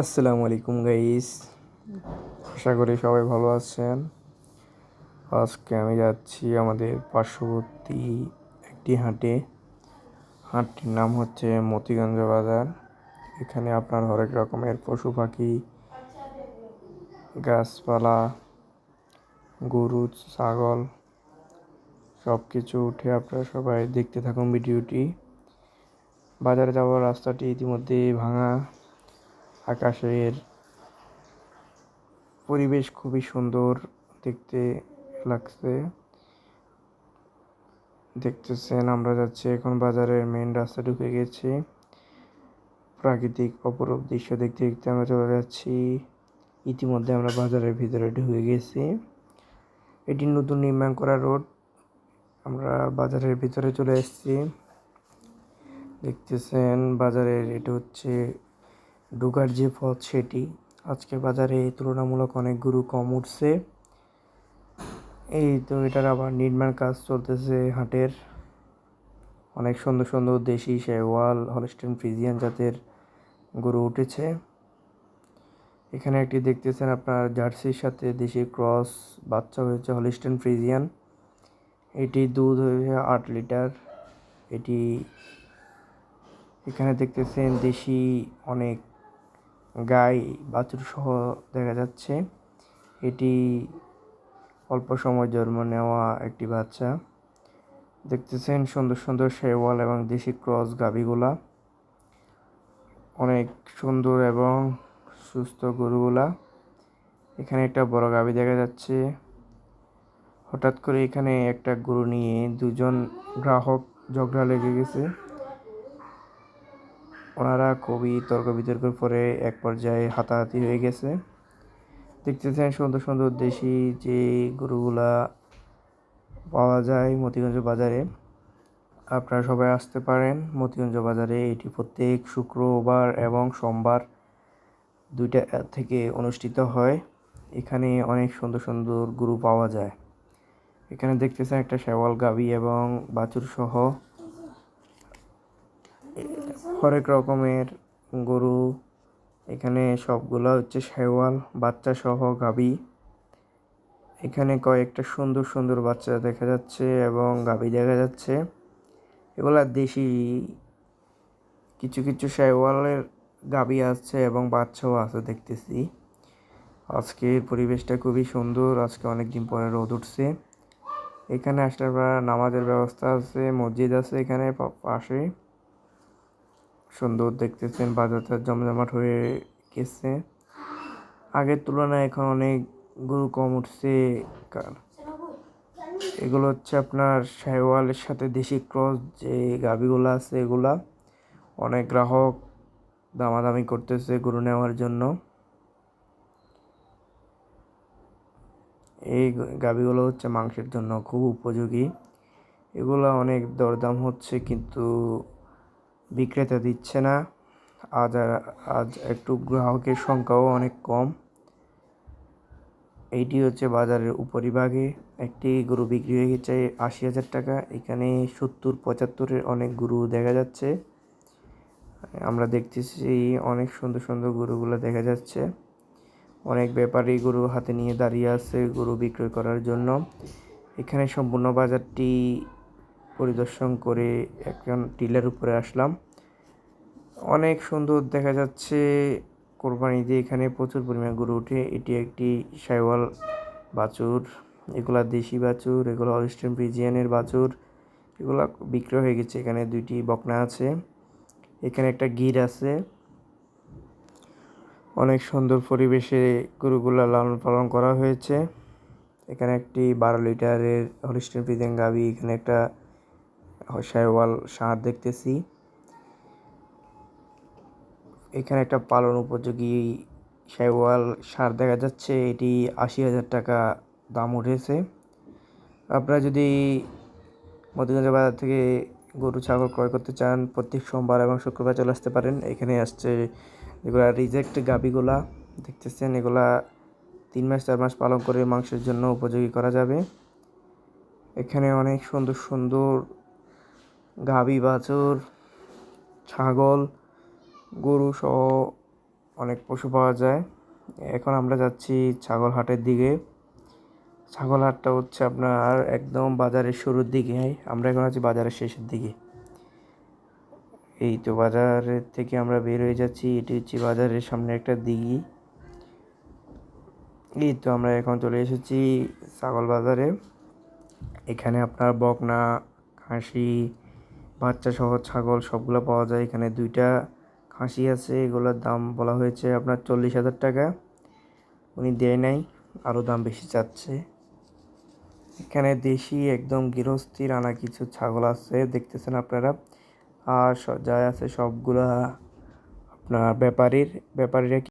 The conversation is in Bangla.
আসসালামু আলাইকুম গাইস আশা করি সবাই ভালো আছেন। আজকে আমি যাচ্ছি আমাদের পার্শ্ববর্তী একটি হাটে। হাটটির নাম হচ্ছে মতিগঞ্জ বাজার। এখানে আপনার হরেক রকমের পশু পাখি, গাছপালা, গরু, ছাগল সব কিছু উঠে আপনারা সবাই দেখতে থাকুন ভিডিওটি। বাজারে যাওয়ার রাস্তাটি ইতিমধ্যে ভাঙা। আকাশের পরিবেশ খুবই সুন্দর দেখতে লাগছে। দেখতেছেন, আমরা যাচ্ছি এখন বাজারের মেন রাস্তা ঢুকে গেছি। প্রাকৃতিক অপরূপ দৃশ্য দেখতে দেখতে আমরা চলে যাচ্ছি। ইতিমধ্যে আমরা বাজারের ভিতরে ঢুকে গেছি। এটি নতুন নির্মাণ করা রোড। আমরা বাজারের ভিতরে চলে এসেছি। দেখতেছেন, বাজারের এটা হচ্ছে ঢোকার যে পথ সেটি আজকে বাজারে তুলনামূলক অনেক গরু কম উঠছে। এই তো এটার আবার নির্মাণ কাজ চলতেছে হাটের। অনেক সুন্দর সুন্দর দেশি শেওয়াল হলস্টেন ফ্রিজিয়ান জাতের গরু উঠেছে। এখানে একটি দেখতেছেন আপনার জার্সির সাথে দেশি ক্রস বাচ্চা হয়েছে হলিস্টেন ফ্রিজিয়ান এটি দুধ হয়েছে আট লিটার। এটি এখানে দেখতেছেন দেশি অনেক গাই বাছুর সহ দেখা যাচ্ছে। এটি অল্প সময় জন্ম নেওয়া একটি বাচ্চা। দেখতেছেন সুন্দর সুন্দর শেওয়াল এবং দেশি ক্রস গাভিগুলা। অনেক সুন্দর এবং সুস্থ গরুগুলা। এখানে একটা বড় গাভি দেখা যাচ্ছে। হঠাৎ করে এখানে একটা গরু নিয়ে দুজন গ্রাহক ঝগড়া লেগে গেছে। ওনারা খুবই তর্ক বিতর্কের পরে এক পর্যায়ে হাতাহাতি হয়ে গেছে। দেখতেছেন সুন্দর সুন্দর দেশি যে গরুগুলা পাওয়া যায় মতিগঞ্জ বাজারে। আপনারা সবাই আসতে পারেন মতিগঞ্জ বাজারে। এটি প্রত্যেক শুক্রবার এবং সোমবার দুইটা থেকে অনুষ্ঠিত হয়। এখানে অনেক সুন্দর সুন্দর গরু পাওয়া যায়। এখানে দেখতেছেন একটা শেওয়াল গাবি এবং বাছুর সহ হরেক রকমের গরু, এখানে সবগুলো হচ্ছে শেওয়াল বাচ্চা সহ গাবি এখানে কয়েকটা সুন্দর সুন্দর বাচ্চা দেখা যাচ্ছে এবং গাবি দেখা যাচ্ছে। এগুলা দেশি, কিছু কিছু শেওয়ালের গাবি আছে এবং বাচ্চাও আছে দেখতেছি। আজকের পরিবেশটা খুবই সুন্দর, আজকে অনেক দিন পরে রোদ উঠছে। এখানে আসলে নামাজের ব্যবস্থা আছে, মসজিদ আছে এখানে পাশে। সুন্দর দেখতেছেন, বাজারটা জমজমাট হয়ে গেছে। আগের তুলনায় এখন অনেক গরু কম উঠছে। এগুলো হচ্ছে আপনার শাইওয়ালের সাথে দেশি ক্রস, যে গাভিগুলো আছে এগুলা। অনেক গ্রাহক দামাদামি করতেছে গরু নেওয়ার জন্য। এই গাভিগুলো হচ্ছে মাংসের জন্য খুব উপযোগী। এগুলো অনেক দরদাম হচ্ছে, কিন্তু বিক্রেতা দিচ্ছে না। আজ আজ একটু গ্রাহকের সংখ্যাও অনেক কম। এইটি হচ্ছে বাজারের উপরিভাগে। একটি গরু বিক্রি হয়ে গেছে আশি হাজার টাকা। এখানে সত্তর, পঁচাত্তরের অনেক গরু দেখা যাচ্ছে। আমরা দেখতেছি অনেক সুন্দর সুন্দর গরুগুলো দেখা যাচ্ছে। অনেক ব্যাপারী গরু হাতে নিয়ে দাঁড়িয়ে আছে গরু বিক্রয় করার জন্য। এখানে সম্পূর্ণ বাজারটি পরিদর্শন করে একজন টিলার উপরে আসলাম। অনেক সুন্দর দেখা যাচ্ছে, কোরবানি দিয়ে এখানে প্রচুর পরিমাণ গরু উঠে এটি একটি সাইওয়াল বাছুর, এগুলা দেশি বাছুর, এগুলো অরিস্টার্ন ব্রিজিয়ানের বাছুর, এগুলো বিক্রয় হয়ে গেছে। এখানে দুইটি বকনা আছে, এখানে একটা গির আছে। অনেক সুন্দর পরিবেশে গরুগুলা লালন পালন করা হয়েছে। এখানে একটি বারো লিটারের হলিস্টেন ফ্রিজেন গাবি এখানে একটা শাইওয়াল ষাঁড় দেখতেছি। এখানে একটা পালন উপযোগী শাইওয়াল সার দেখা যাচ্ছে, এটি আশি হাজার টাকা দাম উঠেছে। আপনারা যদি মধ্যগঞ্জ বাজার থেকে গরু, ছাগল ক্রয় করতে চান, প্রত্যেক সোমবার এবং শুক্রবার চলে আসতে পারেন। এখানে আসছে এগুলা রিজেক্ট গাবিগুলা দেখতেছেন এগুলা তিন মাস, চার মাস পালন করে মাংসের জন্য উপযোগী করা যাবে। এখানে অনেক সুন্দর সুন্দর গাভী, বাছুর, ছাগল, গরু সহ অনেক পশু পাওয়া যায়। এখন আমরা যাচ্ছি ছাগল হাটের দিকে। ছাগল হাটটা হচ্ছে আপনার একদম বাজারের শুরুর দিকে। আমরা এখন আছি বাজারের শেষের দিকে। এই তো বাজারের থেকে আমরা বের হয়ে যাচ্ছি। এটি হচ্ছে বাজারের সামনে একটা দিঘি। এই তো আমরা এখন চলে এসেছি ছাগল বাজারে। এখানে আপনার বকনা, খাসি বাচ্চা সহ ছাগল সবগুলো পাওয়া যায়। এখানে দুইটা খাসি আছে, এগুলোর দাম বলা হয়েছে আপনার চল্লিশ হাজার টাকা। উনি দেয় নাই আরও দাম বেশি চাচ্ছে। এখানে দেশি একদম গৃহস্থির আনা কিছু ছাগল আছে, দেখতেছেন আপনারা। আর যা আছে সবগুলা আপনার ব্যাপারীর, ব্যাপারীরা